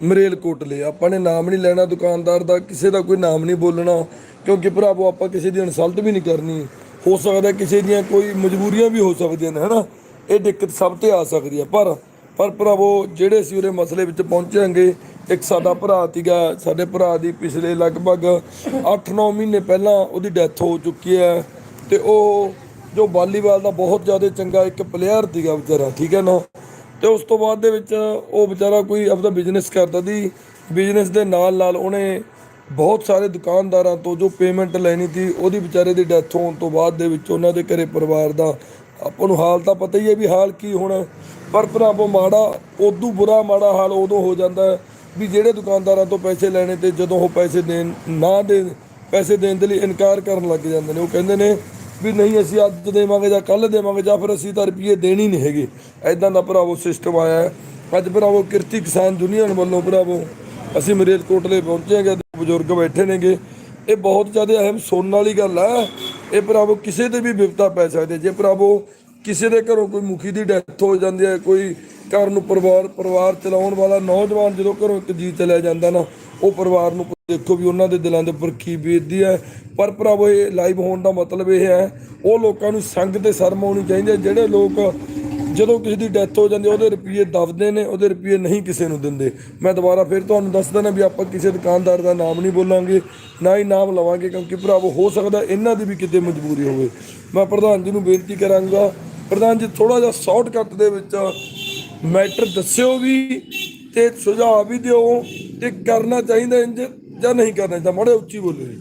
ਮਰੇਲ ਕੋਟਲੇ ਆਪਾਂ ਨੇ ਨਾਮ ਨਹੀਂ ਲੈਣਾ, ਦੁਕਾਨਦਾਰ ਦਾ, ਕਿਸੇ ਦਾ ਕੋਈ ਨਾਮ ਨਹੀਂ ਬੋਲਣਾ, ਕਿਉਂਕਿ ਭਰਾਵੋ, ਆਪਾਂ ਕਿਸੇ ਦੀ ਇਨਸਲਟ ਵੀ ਨਹੀਂ ਕਰਨੀ। ਹੋ ਸਕਦਾ ਕਿਸੇ ਦੀਆਂ ਕੋਈ ਮਜਬੂਰੀਆਂ ਵੀ ਹੋ ਸਕਦੀਆਂ ਨੇ, ਹਨਾ? ਇਹ ਦਿੱਕਤ ਸਭ ਤੇ ਆ ਸਕਦੀ ਹੈ ਪਰ ਪਰ ਭਰਾਵੋ, ਜਿਹੜੇ ਅਸੀਂ ਉਹਦੇ ਮਸਲੇ ਵਿੱਚ ਪਹੁੰਚਾਂਗੇ ਇੱਕ ਸਾਡਾ ਭਰਾ ਸੀਗਾ, ਸਾਡੇ ਭਰਾ ਦੀ ਪਿਛਲੇ ਲਗਭਗ 8-9 ਮਹੀਨੇ ਪਹਿਲਾਂ ਉਹਦੀ ਡੈਥ ਹੋ ਚੁੱਕੀ ਹੈ। ਤੇ ਉਹ ਜੋ ਵਾਲੀਬਾਲ ਦਾ ਬਹੁਤ ਜ਼ਿਆਦਾ ਚੰਗਾ ਇੱਕ ਪਲੇਅਰ ਸੀਗਾ ਵਿਚਾਰਾ, ਠੀਕ ਹੈ ਨਾ? ਤੇ ਉਸ ਤੋਂ ਬਾਅਦ ਦੇ ਵਿੱਚ ਉਹ ਵਿਚਾਰਾ ਕੋਈ ਆਪਦਾ ਬਿਜ਼ਨਸ ਕਰਦਾ ਸੀ। ਬਿਜ਼ਨਸ ਦੇ ਨਾਲ ਨਾਲ ਉਹਨੇ ਬਹੁਤ ਸਾਰੇ ਦੁਕਾਨਦਾਰਾਂ ਤੋਂ ਜੋ ਪੇਮੈਂਟ ਲੈਣੀ ਸੀ, ਉਹਦੀ ਵਿਚਾਰੇ ਦੀ ਡੈਥ ਹੋਣ ਤੋਂ ਬਾਅਦ ਦੇ ਵਿੱਚ ਉਹਨਾਂ ਦੇ ਘਰੇ ਪਰਿਵਾਰ ਦਾ ਆਪਾਂ ਨੂੰ ਹਾਲ ਤਾਂ ਪਤਾ ਹੀ ਹੈ ਵੀ ਹਾਲ ਕੀ ਹੋਣਾ। ਪਰ ਭਰਾਵੋ, ਮਾੜਾ ਉਦੋਂ ਬੁਰਾ ਮਾੜਾ ਹਾਲ ਉਦੋਂ ਹੋ ਜਾਂਦਾ ਵੀ ਜਿਹੜੇ ਦੁਕਾਨਦਾਰਾਂ ਤੋਂ ਪੈਸੇ ਲੈਣੇ ਤੇ ਜਦੋਂ ਉਹ ਪੈਸੇ ਦੇਣ, ਨਾ ਦੇ, ਪੈਸੇ ਦੇਣ ਦੇ ਲਈ ਇਨਕਾਰ ਕਰਨ ਲੱਗ ਜਾਂਦੇ ਨੇ। ਉਹ ਕਹਿੰਦੇ ਨੇ ਵੀ ਨਹੀਂ ਅਸੀਂ ਅੱਜ ਦੇਵਾਂਗੇ ਜਾਂ ਕੱਲ ਦੇਵਾਂਗੇ ਜਾਂ ਫਿਰ ਅਸੀਂ ਤਾਂ ਰੁਪਏ ਦੇਣੀ ਨਹੀਂ ਹੈਗੇ। ਐਦਾਂ ਦਾ ਭਰਾਵੋ ਸਿਸਟਮ ਆਇਆ ਹੈ। ਅੱਜ ਭਰਾਵੋ ਕਿਰਤੀ ਕਿਸਾਨ ਯੂਨੀਅਨ ਵੱਲੋਂ ਭਰਾਵੋ, ਅਸੀਂ ਮਰੇਲ ਕੋਟਲੇ ਪਹੁੰਚੇ ਹੈਗੇ ਬਜ਼ੁਰਗ ਬੈਠੇ ਨੇਗੇ। ਇਹ ਬਹੁਤ ਜ਼ਿਆਦਾ ਅਹਿਮ ਸੁਣਨ ਵਾਲੀ ਗੱਲ ਹੈ। ਇਹ ਭਰਾਵੋ ਕਿਸੇ ਤੇ ਵੀ ਵਿਪਤਾ ਪੈ ਸਕਦੀ ਜੇ ਭਰਾਵੋ ਕਿਸੇ ਦੇ ਘਰੋਂ ਕੋਈ ਮੁਖੀ ਦੀ ਡੈਥ ਹੋ ਜਾਂਦੀ ਹੈ, ਕੋਈ ਘਰ ਨੂੰ ਪਰਿਵਾਰ ਪਰਿਵਾਰ ਚਲਾਉਣ ਵਾਲਾ ਨੌਜਵਾਨ ਜਦੋਂ ਘਰੋਂ ਇੱਕ ਜੀ ਚਲਿਆ ਜਾਂਦਾ ਨਾ, ਉਹ ਪਰਿਵਾਰ ਨੂੰ ਦੇਖੋ ਵੀ ਉਹਨਾਂ ਦੇ ਦਿਲਾਂ ਦੇ ਉੱਪਰ ਕੀ ਬੀਤਦੀ ਹੈ। ਪਰ ਭਰਾਵੋ ਇਹ ਲਾਈਵ ਹੋਣ ਦਾ ਮਤਲਬ ਇਹ ਹੈ ਉਹ ਲੋਕਾਂ ਨੂੰ ਸੰਗ ਤੇ ਸ਼ਰਮ ਆਉਣੀ ਚਾਹੀਦੀ ਹੈ। ਜਿਹੜੇ ਲੋਕ ਜਦੋਂ ਕਿਸੇ ਦੀ ਡੈਥ ਹੋ ਜਾਂਦੀ ਹੈ, ਉਹਦੇ ਰੁਪਏ ਦਬਦੇ ਨੇ ਉਹਦੇ ਰੁਪਏ ਨਹੀਂ ਕਿਸੇ ਨੂੰ ਦਿੰਦੇ। ਮੈਂ ਦੁਬਾਰਾ ਫਿਰ ਤੁਹਾਨੂੰ ਦੱਸ ਦਿੰਦਾ ਵੀ ਆਪਾਂ ਕਿਸੇ ਦੁਕਾਨਦਾਰ ਦਾ ਨਾਮ ਨਹੀਂ ਬੋਲਾਂਗੇ ਨਾ ਹੀ ਨਾਮ ਲਵਾਂਗੇ ਕਿਉਂਕਿ ਭਰਾਵੋ ਹੋ ਸਕਦਾ ਇਹਨਾਂ ਦੀ ਵੀ ਕਿਤੇ ਮਜਬੂਰੀ ਹੋਵੇ। ਮੈਂ ਪ੍ਰਧਾਨ ਜੀ ਨੂੰ ਬੇਨਤੀ ਕਰਾਂਗਾ ਪ੍ਰਧਾਨ ਜੀ ਥੋੜਾ ਜਿਹਾ ਸ਼ਾਰਟਕਟ ਦੇ ਵਿੱਚ ਮੈਟਰ ਦੱਸਿਓ ਵੀ ਤੇ ਸੁਝਾਅ ਵੀ ਦਿਓ ਤੇ ਕਰਨਾ ਚਾਹੀਦਾ ਇੰਜ ਜਾਂ ਨਹੀਂ ਕਰਨਾ ਚਾਹੀਦਾ ਮਾੜੇ ਉੱਚੀ ਬੋਲੋ ਜੀ।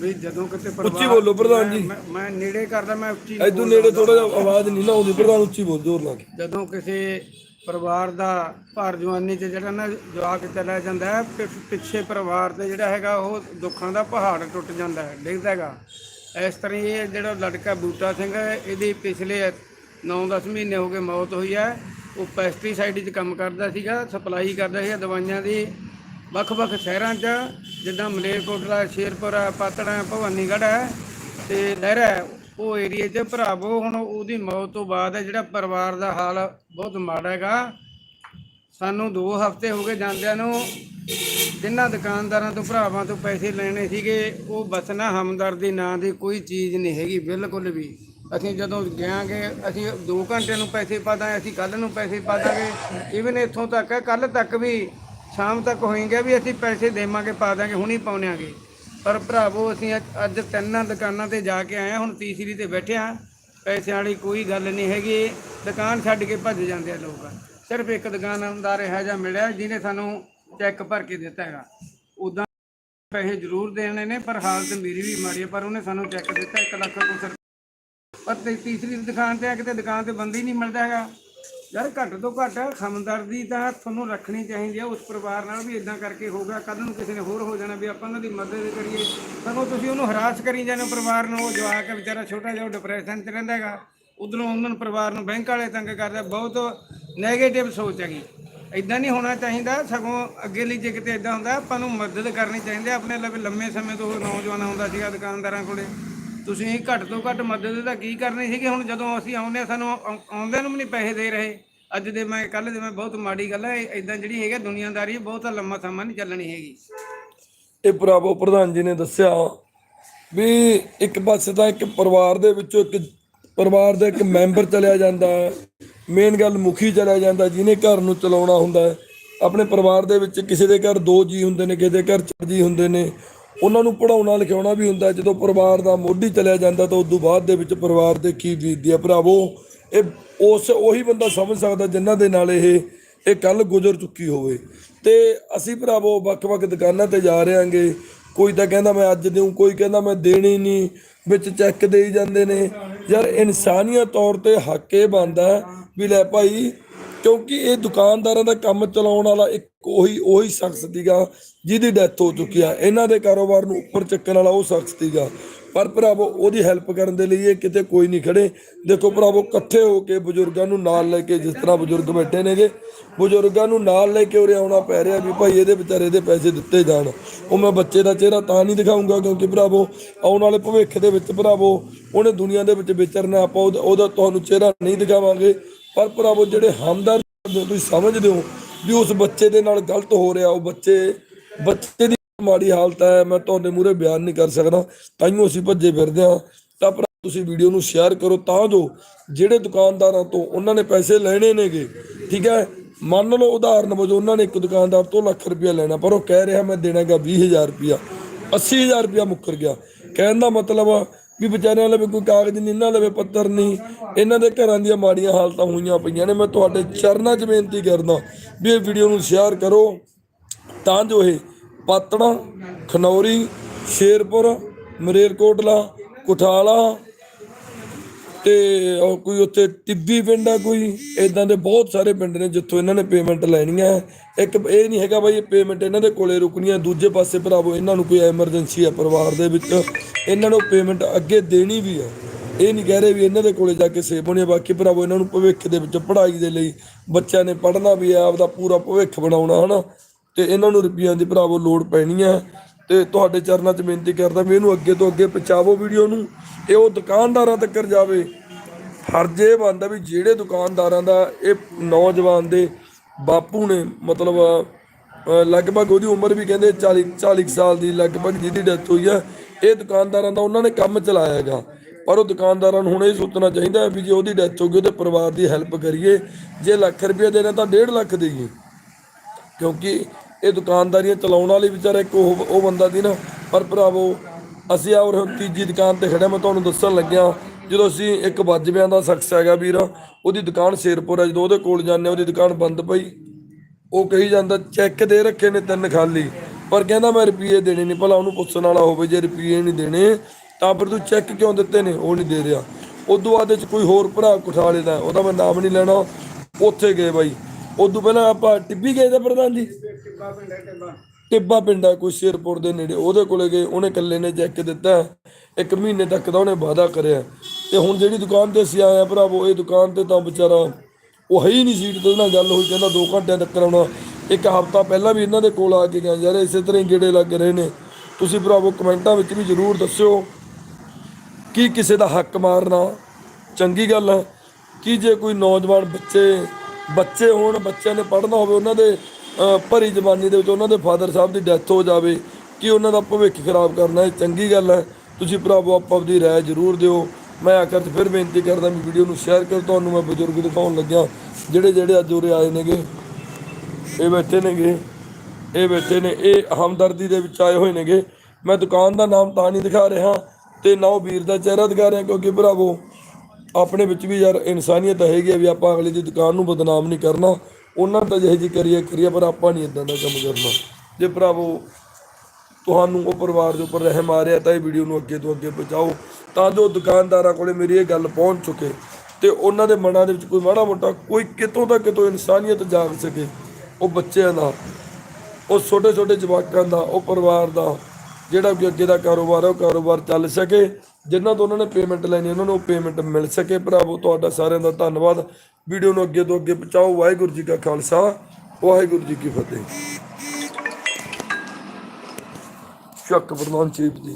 ਵੀ ਜਦੋਂ ਕਿਤੇ ਉੱਚੀ ਬੋਲੋ ਪ੍ਰਧਾਨ ਜੀ। ਮੈਂ- ਮੈਂ ਨੇੜੇ ਕਰਦਾ ਮੈਂ ਉੱਚੀ ਇਦੋਂ ਨੇੜੇ ਥੋੜਾ ਜਿਹਾ ਆਵਾਜ਼ ਨਹੀਂ ਨਾ ਆਉਂਦੀ ਪ੍ਰਧਾਨ ਉੱਚੀ ਬੋਲ ਜ਼ੋਰ ਲਾ ਕੇ। ਜਦੋਂ ਕਿਸੇ ਪਰਿਵਾਰ ਦਾ ਭਾਰ ਜਵਾਨੀ 'ਚ ਜਿਹੜਾ ਨਾ ਜਵਾਕ ਚਲਾ ਜਾਂਦਾ ਹੈ ਪਿ- ਪਿੱਛੇ ਪਰਿਵਾਰ ਤੇ ਜਿਹੜਾ ਹੈਗਾ ਉਹ ਦੁੱਖਾਂ ਦਾ ਪਹਾੜ ਟੁੱਟ ਜਾਂਦਾ ਹੈ ਡਿੱਗਦਾ ਹੈਗਾ। ਇਸ ਤਰ੍ਹਾਂ ਹੀ ਇਹ ਜਿਹੜਾ ਲੜਕਾ ਬੂਟਾ ਸਿੰਘ ਹੈ ਇਹਦੀ ਪਿਛਲੇ 9-10 ਮਹੀਨੇ ਹੋ ਗਏ ਮੌਤ ਹੋਈ ਹੈ। ਉਹ ਪੈਸਟੀਸਾਈਡ 'ਚ ਕੰਮ ਕਰਦਾ ਸੀਗਾ ਸਪਲਾਈ ਕਰਦਾ ਸੀ ਦਵਾਈਆਂ ਦੀ ਵੱਖ-ਵੱਖ ਸ਼ਹਿਰਾਂ 'ਚ ਜਿੱਦਾਂ ਮਲੇਰਕੋਟਲਾ ਸ਼ੇਰਪੁਰ ਪਾਤੜਾ ਭਵਾਨੀਗੜ੍ਹ ਹੈ ਤੇ ਲਹਿਰਾ ਹੈ, ਉਹ ਏਰੀਏ 'ਚ ਭਰਾਵੋ ਹੁਣ ਉਹਦੀ ਮੌਤ ਤੋਂ ਬਾਅਦ ਜਿਹੜਾ ਪਰਿਵਾਰ ਦਾ ਹਾਲ ਬਹੁਤ ਮਾੜਾ ਹੈਗਾ। ਸਾਨੂੰ 2 ਹਫ਼ਤੇ ਹੋ ਗਏ ਜਾਂਦਿਆਂ ਨੂੰ ਜਿਨ੍ਹਾਂ ਦੁਕਾਨਦਾਰਾਂ ਤੋਂ ਭਰਾਵਾਂ ਤੋਂ ਪੈਸੇ ਲੈਣੇ ਸੀਗੇ ਉਹ ਬਸ ਨਾ ਹਮਦਰਦੀ ਨਾਂ ਦੀ ਕੋਈ ਚੀਜ਼ ਨਹੀਂ ਹੈਗੀ ਬਿਲਕੁਲ ਵੀ। ਅਸੀਂ ਜਦੋਂ ਗਿਆਂਗੇ ਅਸੀਂ 2 ਘੰਟੇ ਨੂੰ ਪੈਸੇ ਪਾ ਦਾਂਗੇ ਅਸੀਂ ਕੱਲ ਨੂੰ ਪੈਸੇ ਪਾ ਦਾਂਗੇ। ਇਵਨ ਇੱਥੋਂ ਤੱਕ ਕੱਲ ਤੱਕ ਵੀ ਸ਼ਾਮ ਤੱਕ ਹੋਏਗਾ ਵੀ ਅਸੀਂ ਪੈਸੇ ਦੇਵਾਂਗੇ ਪਾ ਦਾਂਗੇ ਹੁਣੀ ਪਾਉਣਾਂਗੇ ਪਰ ਭਰਾਵੋ ਅਸੀਂ ਅੱਜ- ਅੱਜ ਤਿੰਨਾਂ ਦੁਕਾਨਾਂ ਤੇ ਜਾ ਕੇ ਆਏ ਹਾਂ, ਹੁਣ ਤੀਸਰੀ ਤੇ ਬੈਠੇ ਆ ਪੈਸਿਆਂ ਵਾਲੀ ਕੋਈ ਗੱਲ ਨਹੀਂ ਹੈਗੀ। ਦੁਕਾਨ ਛੱਡ ਕੇ ਭੱਜ ਜਾਂਦੇ ਆ ਲੋਕ। ਸਿਰਫ ਇੱਕ ਦੁਕਾਨਦਾਰ ਇਹੋ ਜਿਹਾ ਮਿਲਿਆ ਜਿਹਨੇ ਸਾਨੂੰ ਚੈੱਕ ਭਰ ਕੇ ਦਿੱਤਾ ਹੈਗਾ। ਉਦਾਂ ਪੈਸੇ ਜ਼ਰੂਰ ਦੇਣੇ ਨੇ ਪਰ ਹਾਲਤ ਮੇਰੀ ਵੀ ਮਾੜੀ ਹੈ ਪਰ ਉਹਨੇ ਸਾਨੂੰ ਚੈੱਕ ਦਿੱਤਾ 1 ਲੱਖ ਕੁਛ ਪਰ ਤੀਸਰੀ ਦੁਕਾਨ ਤੇ ਆ ਕਿਤੇ ਦੁਕਾਨ ਤੇ ਬੰਦਾ ਹੀ ਨਹੀਂ ਮਿਲਦਾ ਹੈਗਾ। ਯਾਰ ਘੱਟ ਤੋਂ ਘੱਟ ਹਮਦਰਦੀ ਤਾਂ ਤੁਹਾਨੂੰ ਰੱਖਣੀ ਚਾਹੀਦੀ ਹੈ ਉਸ ਪਰਿਵਾਰ ਨਾਲ ਵੀ ਇਦਾਂ ਕਰਕੇ ਹੋਗਾ ਕੱਲ ਨੂੰ ਕਿਸੇ ਨੇ ਹੋਰ ਹੋ ਜਾਣਾ ਵੀ ਆਪਾਂ ਉਹਨਾਂ ਦੀ ਮਦਦ ਕਰੀਏ। ਸਗੋਂ ਤੁਸੀਂ ਉਹਨੂੰ ਹਰਾਸ ਕਰੀ ਜਾਂਦੇ ਹੋ ਪਰਿਵਾਰ ਨੂੰ, ਉਹ ਜਵਾਕ ਵਿਚਾਰਾ ਛੋਟਾ ਜਿਹਾ ਡਿਪਰੈਸ਼ਨ 'ਚ ਰਹਿੰਦਾ ਹੈਗਾ। ਉਧਰੋਂ ਉਹਨਾਂ ਨੂੰ ਪਰਿਵਾਰ ਨੂੰ ਬੈਂਕ ਵਾਲੇ ਤੰਗ ਕਰਦੇ ਆ। ਬਹੁਤ ਨੈਗੇਟਿਵ ਸੋਚ ਹੈਗੀ। ਇਦਾਂ ਨਹੀਂ ਹੋਣਾ ਚਾਹੀਦਾ, ਸਗੋਂ ਅੱਗੇ ਲਈ ਜੇ ਕਿਤੇ ਇਦਾਂ ਹੁੰਦਾ, ਆਪਾਂ ਨੂੰ ਮਦਦ ਕਰਨੀ ਚਾਹੀਦੀ ਆਪਣੇ ਲਈ ਲੰਮੇ ਸਮੇਂ ਤੋਂ ਉਹ ਨੌਜਵਾਨ ਹੁੰਦਾ ਸੀਗਾ ਦੁਕਾਨਦਾਰਾਂ ਕੋਲੇ। ਤੁਸੀਂ ਘੱਟ ਤੋਂ ਘੱਟ ਮਦਦ ਤਾਂ ਕੀ ਕਰਨੀ ਸੀਗੀ? ਹੁਣ ਜਦੋਂ ਅਸੀਂ ਆਉਂਦੇ ਹਾਂ, ਸਾਨੂੰ ਆਉ- ਆਉਂਦਿਆਂ ਨੂੰ ਵੀ ਨਹੀਂ ਪੈਸੇ ਦੇ ਰਹੇ। ਅੱਜ ਦੇ ਮੈਂ ਕੱਲ ਦੇ ਮੈਂ ਬਹੁਤ ਮਾੜੀ ਗੱਲ ਹੈ ਇਦਾਂ ਜਿਹੜੀ ਹੈਗੀ ਦੁਨੀਆਦਾਰੀ, ਬਹੁਤ ਲੰਮਾ ਸਮਾਂ ਨਹੀਂ ਚੱਲਣੀ ਹੈਗੀ। ਇਹ ਭਰਾਵੋ, ਪ੍ਰਧਾਨ ਜੀ ਨੇ ਦੱਸਿਆ ਵੀ ਇੱਕ ਪਾਸੇ ਤਾਂ ਇੱਕ ਪਰਿਵਾਰ ਦੇ ਵਿੱਚੋਂ ਇੱਕ ਪਰਿਵਾਰ ਦਾ ਇੱਕ ਮੈਂਬਰ ਚਲਿਆ ਜਾਂਦਾ ਹੈ। ਮੇਨ ਗੱਲ ਮੁਖੀ ਚਲਿਆ ਜਾਂਦਾ, ਜਿਹਨੇ ਘਰ ਨੂੰ ਚਲਾਉਣਾ ਹੁੰਦਾ ਹੈ। ਆਪਣੇ ਪਰਿਵਾਰ ਦੇ ਵਿੱਚ ਕਿਸੇ ਦੇ ਘਰ ਦੋ ਜੀ ਹੁੰਦੇ ਨੇ, ਕਿਸੇ ਦੇ ਘਰ ਚਾਰ ਜੀ ਹੁੰਦੇ ਨੇ। ਉਹਨਾਂ ਨੂੰ ਪੜਾਉਣਾ ਲਿਖਾਉਣਾ ਵੀ ਹੁੰਦਾ। ਜਦੋਂ ਪਰਿਵਾਰ ਦਾ ਮੋਢੀ ਚਲਿਆ ਜਾਂਦਾ ਤਾਂ ਉਸ ਤੋਂ ਬਾਅਦ ਦੇ ਵਿੱਚ ਪਰਿਵਾਰ ਦੇ ਕੀ ਬੀਤਦੀ ਹੈ ਭਰਾਵੋ, ਇਹ ਉਸ, ਉਹੀ ਬੰਦਾ ਸਮਝ ਸਕਦਾ ਜਿਨ੍ਹਾਂ ਦੇ ਨਾਲ ਇਹ ਇਹ ਕੱਲ ਗੁਜ਼ਰ ਚੁੱਕੀ ਹੋਵੇ। ਤੇ ਅਸੀਂ ਭਰਾਵੋ ਵੱਖ-ਵੱਖ ਦੁਕਾਨਾਂ ਤੇ ਜਾ ਰਹੇ ਆਂਗੇ ਕੋਈ ਤਾਂ ਕਹਿੰਦਾ ਮੈਂ ਅੱਜ ਦੇਉ ਕੋਈ ਕਹਿੰਦਾ ਮੈਂ ਦੇਣੀ ਨਹੀਂ, ਵਿੱਚ ਚੈੱਕ ਦੇਈ ਜਾਂਦੇ ਨੇ। ਯਾਰ ਇਨਸਾਨੀਅਤ ਤੌਰ ਤੇ ਹੱਕ ਇਹ ਬਣਦਾ ਵੀ ਲੈ ਭਾਈ ਕਿਉਂਕਿ ਇਹ ਦੁਕਾਨਦਾਰਾਂ ਦਾ ਕੰਮ ਚਲਾਉਣ ਵਾਲਾ ਇੱਕ ਉਹੀ ਉਹੀ ਸ਼ਖਸ ਸੀਗਾ, ਜਿਹਦੀ ਡੈਥ ਹੋ ਚੁੱਕੀ ਆ। ਇਹਨਾਂ ਦੇ ਕਾਰੋਬਾਰ ਨੂੰ ਉੱਪਰ ਚੱਕਣ ਵਾਲਾ ਉਹ ਸ਼ਖਸ ਸੀਗਾ। ਪਰ ਭਰਾਵੋ, ਉਹਦੀ ਹੈਲਪ ਕਰਨ ਦੇ ਲਈ ਇਹ ਕਿਤੇ ਕੋਈ ਨਹੀਂ ਖੜੇ। ਦੇਖੋ ਭਰਾਵੋ, ਇਕੱਠੇ ਹੋ ਕੇ ਬਜ਼ੁਰਗਾਂ ਨੂੰ ਨਾਲ ਲੈ ਕੇ ਜਿਸ ਤਰ੍ਹਾਂ ਬਜ਼ੁਰਗ ਬੈਠੇ ਨੇਗੇ, ਬਜ਼ੁਰਗਾਂ ਨੂੰ ਨਾਲ ਲੈ ਕੇ ਉਰੇ ਆਉਣਾ ਪੈ ਰਿਹਾ ਵੀ ਭਾਈ ਇਹਦੇ ਵਿਚਾਰੇ ਦੇ ਪੈਸੇ ਦਿੱਤੇ ਜਾਣ। ਉਹ ਮੈਂ ਬੱਚੇ ਦਾ ਚਿਹਰਾ ਤਾਂ ਨਹੀਂ ਦਿਖਾਉਂਗਾ ਕਿਉਂਕਿ ਭਰਾਵੋ, ਆਉਣ ਵਾਲੇ ਭਵਿੱਖ ਦੇ ਵਿੱਚ ਭਰਾਵੋ, ਉਹਨੇ ਦੁਨੀਆ ਦੇ ਵਿੱਚ ਵਿਚਰਨਾ, ਆਪਾਂ ਉਹਦਾ- ਉਹਦਾ ਤੁਹਾਨੂੰ ਚਿਹਰਾ ਨਹੀਂ ਦਿਖਾਵਾਂਗੇ। ਪਰ ਭਰਾਵੋ, ਜਿਹੜੇ ਹਮਦਰਦ ਤੁਸੀਂ ਸਮਝਦੇ ਹੋ ਵੀ ਉਸ ਬੱਚੇ ਦੇ ਨਾਲ ਗਲਤ ਹੋ ਰਿਹਾ, ਉਹ ਬੱਚੇ ਬੱਚੇ ਦੀ ਮਾੜੀ ਹਾਲਤ ਹੈ, ਮੈਂ ਤੁਹਾਡੇ ਮੂਹਰੇ ਬਿਆਨ ਨਹੀਂ ਕਰ ਸਕਦਾ ਤਾਈਓ ਅਸੀਂ ਭੱਜੇ ਫਿਰਦੇ ਹਾਂ। ਤਾਂ ਭਰਾ, ਤੁਸੀਂ ਵੀਡੀਓ ਨੂੰ ਸ਼ੇਅਰ ਕਰੋ, ਤਾਂ ਜੋ ਜਿਹੜੇ ਦੁਕਾਨਦਾਰਾਂ ਤੋਂ ਉਹਨਾਂ ਨੇ ਪੈਸੇ ਲੈਣੇ ਨੇਗੇ, ਠੀਕ ਹੈ, ਮੰਨ ਲਓ ਉਦਾਹਰਨ ਵਜੋਂ ਉਹਨਾਂ ਨੇ ਇੱਕ ਦੁਕਾਨਦਾਰ ਤੋਂ ਲੱਖ ਰੁਪਇਆ ਲੈਣਾ, ਪਰ ਉਹ ਕਹਿ ਰਿਹਾ, ਮੈਂ ਦੇਣਾਗਾ 20000 ਰੁਪਇਆ। 80000 ਰੁਪਇਆ ਮੁੱਕਰ ਗਿਆ। ਕਹਿਣ ਦਾ ਮਤਲਬ ਆ ਵੀ ਵਿਚਾਰਿਆਂ ਲਵੇ ਕੋਈ ਕਾਗਜ਼ ਨਹੀਂ, ਇਹਨਾਂ ਲਵੇ ਪੱਤਰ ਨਹੀਂ। ਇਹਨਾਂ ਦੇ ਘਰਾਂ ਦੀਆਂ ਮਾੜੀਆਂ ਹਾਲਤਾਂ ਹੋਈਆਂ ਪਈਆਂ ਨੇ। ਮੈਂ ਤੁਹਾਡੇ ਚਰਨਾਂ 'ਚ ਬੇਨਤੀ ਕਰਦਾ ਵੀ ਇਹ ਵੀਡੀਓ ਨੂੰ ਸ਼ੇਅਰ ਕਰੋ। ਤਾਂ ਜੋ ਇਹ ਪਾਤੜਾ, ਖਨੌਰੀ, ਸ਼ੇਰਪੁਰ, ਮਰੇਰਕੋਟਲਾ, ਕੁਠਾਲਾ ਤੇ ਉਹ ਕੋਈ ਉੱਥੇ ਟਿੱਬੀ ਪਿੰਡ ਆ ਕੋਈ ਇਦਾਂ ਦੇ ਬਹੁਤ ਸਾਰੇ ਪਿੰਡ ਨੇ ਜਿੱਥੋਂ ਇਹਨਾਂ ਨੇ ਪੇਮੈਂਟ ਲੈਣੀ ਹੈ ਇੱਕ ਇਹ ਨਹੀਂ ਹੈਗਾ ਬਾਈ ਇਹ ਪੇਮੈਂਟ ਇਹਨਾਂ ਦੇ ਕੋਲੇ ਰੁਕਣੀ ਹੈ ਦੂਜੇ ਪਾਸੇ ਭਰਾਵੋ ਇਹਨਾਂ ਨੂੰ ਕੋਈ ਐਮਰਜੈਂਸੀ ਹੈ ਪਰਿਵਾਰ ਦੇ ਵਿੱਚ, ਇਹਨਾਂ ਨੂੰ ਪੇਮੈਂਟ ਅੱਗੇ ਦੇਣੀ ਵੀ ਹੈ ਇਹ ਨਹੀਂ ਕਹਿ ਰਹੇ ਵੀ ਇਹਨਾਂ ਦੇ ਕੋਲੇ ਜਾ ਕੇ ਸੇਵ ਹੋਣੀ ਹੈ ਬਾਕੀ ਭਰਾਵੋ ਇਹਨਾਂ ਨੂੰ ਭਵਿੱਖ ਦੇ ਵਿੱਚ ਪੜ੍ਹਾਈ ਦੇ ਲਈ ਬੱਚਿਆਂ ਨੇ ਪੜ੍ਹਨਾ ਵੀ ਹੈ ਆਪਦਾ ਪੂਰਾ ਭਵਿੱਖ ਬਣਾਉਣਾ, ਹਨਾ। ਤੇ ਇਹਨਾਂ ਨੂੰ ਰੁਪਈਆਂ ਦੀ ਭਰਾਵੋ ਲੋੜ ਪੈਣੀ ਹੈ ਤੇ ਤੁਹਾਡੇ ਚਰਨਾਂ 'ਚ ਬੇਨਤੀ ਕਰਦਾ ਵੀ ਇਹਨੂੰ ਅੱਗੇ ਤੋਂ ਅੱਗੇ ਪਹੁੰਚਾਵੋ ਵੀਡੀਓ ਨੂੰ, ਇਹ ਉਹ ਦੁਕਾਨਦਾਰਾਂ ਤੱਕ ਜਾਵੇ। ਫਰਜ਼ ਇਹ ਬਣਦਾ ਵੀ ਜਿਹੜੇ ਦੁਕਾਨਦਾਰਾਂ ਦਾ ਇਹ ਨੌਜਵਾਨ ਦੇ ਬਾਪੂ ਨੇ, ਮਤਲਬ ਲਗਭਗ ਉਹਦੀ ਉਮਰ ਵੀ ਕਹਿੰਦੇ 40 40 ਸਾਲ ਦੀ, ਲਗਭਗ ਜਿਹਦੀ ਡੈਥ ਹੋਈ ਆ, ਇਹ ਦੁਕਾਨਦਾਰਾਂ ਦਾ ਉਹਨਾਂ ਨੇ ਕੰਮ ਚਲਾਇਆ ਹੈਗਾ। ਪਰ ਉਹ ਦੁਕਾਨਦਾਰਾਂ ਨੂੰ ਹੁਣ ਇਹ ਸੋਚਣਾ ਚਾਹੀਦਾ ਵੀ ਜੇ ਉਹਦੀ ਡੈਥ ਹੋ ਗਈ, ਉਹਦੇ ਪਰਿਵਾਰ ਦੀ ਹੈਲਪ ਕਰੀਏ। ਜੇ ਲੱਖ ਰੁਪਏ ਦੇਣਾ ਤਾਂ 1.5 ਲੱਖ ਦੇਈਏ। ਕਿਉਂਕਿ ਇਹ ਦੁਕਾਨਦਾਰੀਆਂ ਚਲਾਉਣ ਵਾਲੀ ਵਿਚਾਰਾ ਇੱਕ ਉਹ ਉਹ ਬੰਦਾ ਦੀ ਨਾ ਪਰ ਭਰਾਵੋ ਅਸੀਂ ਔਰ ਹੁਣ ਤੀਜੀ ਦੁਕਾਨ ਤੇ ਖੜਿਆ ਮੈਂ ਤੁਹਾਨੂੰ ਦੱਸਣ ਲੱਗਿਆ ਜਦੋਂ ਅਸੀਂ ਇੱਕ ਵੱਜਵਿਆਂ ਦਾ ਸ਼ਖਸ ਹੈਗਾ ਵੀਰ ਉਹਦੀ ਦੁਕਾਨ ਸ਼ੇਰਪੁਰ ਹੈ ਜਦੋਂ ਉਹਦੇ ਕੋਲ ਜਾਂਦੇ ਹਾਂ, ਉਹਦੀ ਦੁਕਾਨ ਬੰਦ ਪਈ। ਉਹ ਕਹੀ ਜਾਂਦਾ ਚੈੱਕ ਦੇ ਰੱਖੇ ਨੇ ਤਿੰਨ ਖਾਲੀ। ਪਰ ਕਹਿੰਦਾ ਮੈਂ ਰੁਪਏ ਦੇਣੇ ਨਹੀਂ ਭਲਾ ਉਹਨੂੰ ਪੁੱਛਣ ਵਾਲਾ ਹੋਵੇ ਜੇ ਰੁਪਏ ਨਹੀਂ ਦੇਣੇ ਤਾਂ ਫਿਰ ਤੂੰ ਚੈੱਕ ਕਿਉਂ ਦਿੱਤੇ ਨੇ? ਉਹ ਨਹੀਂ ਦੇ ਰਿਹਾ। ਉਦੋਂ ਬਾਅਦ ਵਿੱਚ ਕੋਈ ਹੋਰ ਭਰਾ ਕੁਠਾਲੇ ਦਾ ਉਹਦਾ ਮੈਂ ਨਾਮ ਨਹੀਂ ਲੈਣਾ ਉੱਥੇ ਗਏ ਬਾਈ। ਉਦੋਂ ਪਹਿਲਾਂ ਆਪਾਂ ਟਿੱਬੀ ਗਏ ਤਾਂ ਪ੍ਰਧਾਨ ਜੀ? ਟਿੱਬਾ ਪਿੰਡ ਹੈ ਟਿੱਬਾ। ਟਿੱਬਾ ਪਿੰਡ ਆ ਕੋਈ ਸ਼ੇਰਪੁਰ ਦੇ ਨੇੜੇ। ਉਹਦੇ ਕੋਲੇ ਗਏ ਉਹਨੇ ਇਕੱਲੇ ਨੇ ਚੈੱਕ ਦਿੱਤਾ। ਇੱਕ ਮਹੀਨੇ ਤੱਕ ਦਾ ਉਹਨੇ ਵਾਅਦਾ ਕਰਿਆ। ਤੇ ਹੁਣ ਜਿਹੜੀ ਦੁਕਾਨ ਤੇ ਅਸੀਂ ਆਏ ਆ ਭਰਾਵੋ ਇਹ ਦੁਕਾਨ ਤੇ ਤਾਂ ਵਿਚਾਰਾ ਉਹ ਹੈ ਹੀ ਨਹੀਂ ਸੀਟ ਤੇ ਨਾਲ ਗੱਲ ਹੋਈ ਕਹਿੰਦਾ 2 ਘੰਟਿਆਂ ਤੱਕ ਆਉਣਾ। ਇੱਕ ਹਫ਼ਤਾ ਪਹਿਲਾਂ ਵੀ ਇਹਨਾਂ ਦੇ ਕੋਲ ਆ ਕੇ ਗਿਆ। ਯਾਰ ਇਸੇ ਤਰ੍ਹਾਂ ਹੀ ਗੇੜੇ ਲੱਗ ਰਹੇ ਨੇ। ਤੁਸੀਂ ਭਰਾਵੋ ਕਮੈਂਟਾਂ ਵਿੱਚ ਵੀ ਜ਼ਰੂਰ ਦੱਸਿਓ ਕੀ ਕਿਸੇ ਦਾ ਹੱਕ ਮਾਰਨਾ। ਚੰਗੀ ਗੱਲ ਹੈ ਕਿ ਜੇ ਕੋਈ ਨੌਜਵਾਨ ਬੱਚੇ ਬੱਚੇ ਹੋਣ, ਬੱਚਿਆਂ ਨੇ ਪੜ੍ਹਨਾ ਹੋਵੇ, ਉਹਨਾਂ ਦੇ ਭਰੀ ਜਵਾਨੀ ਦੇ ਵਿੱਚ ਉਹਨਾਂ ਦੇ ਫਾਦਰ ਸਾਹਿਬ ਦੀ ਡੈਥ ਹੋ ਜਾਵੇ, ਕਿ ਉਹਨਾਂ ਦਾ ਭਵਿੱਖ ਖਰਾਬ ਕਰਨਾ ਇਹ ਚੰਗੀ ਗੱਲ ਹੈ। ਤੁਸੀਂ ਭਰਾਵੋ, ਆਪ ਆਪਦੀ ਰਾਏ ਜ਼ਰੂਰ ਦਿਓ। ਮੈਂ ਆਖਰ 'ਚ ਫਿਰ ਬੇਨਤੀ ਕਰਦਾ ਵੀ ਵੀਡੀਓ ਨੂੰ ਸ਼ੇਅਰ ਕਰ, ਤੁਹਾਨੂੰ ਮੈਂ ਬਜ਼ੁਰਗ ਦਿਖਾਉਣ ਲੱਗਿਆ। ਜਿਹੜੇ ਜਿਹੜੇ ਅੱਜ ਉਰੇ ਆਏ ਨੇਗੇ, ਇਹ ਬੈਠੇ ਨੇਗੇ, ਇਹ ਬੈਠੇ ਨੇ, ਇਹ ਹਮਦਰਦੀ ਦੇ ਵਿੱਚ ਆਏ ਹੋਏ ਨੇਗੇ। ਮੈਂ ਦੁਕਾਨ ਦਾ ਨਾਮ ਤਾਂ ਨਹੀਂ ਦਿਖਾ ਰਿਹਾ ਤੇ ਨਾ ਉਹ ਵੀਰ ਦਾ ਚਿਹਰਾ ਦਿਖਾ ਰਿਹਾ ਕਿਉਂਕਿ ਭਰਾਵੋ ਆਪਣੇ ਵਿੱਚ ਵੀ ਯਾਰ ਇਨਸਾਨੀਅਤ ਹੈਗੀ ਆ ਵੀ ਆਪਾਂ ਅਗਲੇ ਦੀ ਦੁਕਾਨ ਨੂੰ ਬਦਨਾਮ ਨਹੀਂ ਕਰਨਾ। ਉਹਨਾਂ ਤਾਂ ਜਿਹੇ ਜੀ ਕਰੀਏ ਕਰੀਏ, ਪਰ ਆਪਾਂ ਨਹੀਂ ਇਦਾਂ ਦਾ ਕੰਮ ਕਰਨਾ। ਜੇ ਭਰਾਵੋ, ਤੁਹਾਨੂੰ ਉਹ ਪਰਿਵਾਰ ਦੇ ਉੱਪਰ ਰਹਿਮ ਆ ਰਿਹਾ, ਤਾਂ ਇਹ ਵੀਡੀਓ ਨੂੰ ਅੱਗੇ ਤੋਂ ਅੱਗੇ ਪਹੁੰਚਾਓ ਤਾਂ ਜੋ ਦੁਕਾਨਦਾਰਾਂ ਕੋਲੇ ਮੇਰੀ ਇਹ ਗੱਲ ਪਹੁੰਚ ਚੁੱਕੇ ਤੇ ਉਹਨਾਂ ਦੇ ਮਨਾਂ ਦੇ ਵਿੱਚ ਕੋਈ ਮਾੜਾ ਮੋਟਾ ਕੋਈ ਕਿਤੋਂ ਦਾ ਕਿਤੋਂ ਇਨਸਾਨੀਅਤ ਜਾਗ ਸਕੇ, ਉਹ ਬੱਚਿਆਂ ਦਾ, ਉਹ ਛੋਟੇ ਛੋਟੇ ਜਵਾਕਾਂ ਦਾ, ਉਹ ਪਰਿਵਾਰ ਦਾ ਜਿਹੜਾ ਵੀ ਅੱਗੇ ਦਾ ਕਾਰੋਬਾਰ ਹੈ ਉਹ ਕਾਰੋਬਾਰ ਚੱਲ ਸਕੇ। ਜਿਨ੍ਹਾਂ ਤੋਂ ਉਹਨਾਂ ਨੇ ਪੇਮੈਂਟ ਲੈਣੀ, ਉਹਨਾਂ ਨੂੰ ਪੇਮੈਂਟ ਮਿਲ ਸਕੇ। ਭਰਾਵੋ, ਤੁਹਾਡਾ ਸਾਰਿਆਂ ਦਾ ਧੰਨਵਾਦ। ਵੀਡੀਓ ਨੂੰ ਅੱਗੇ ਤੋਂ ਅੱਗੇ ਪਹੁੰਚਾਓ। ਵਾਹਿਗੁਰੂ ਜੀ ਕਾ ਖਾਲਸਾ, ਵਾਹਿਗੁਰੂ ਜੀ ਕੀ ਫਤਿਹ। ਚੱਕ ਪ੍ਰਧਾਨ ਚੀਫ ਜੀ।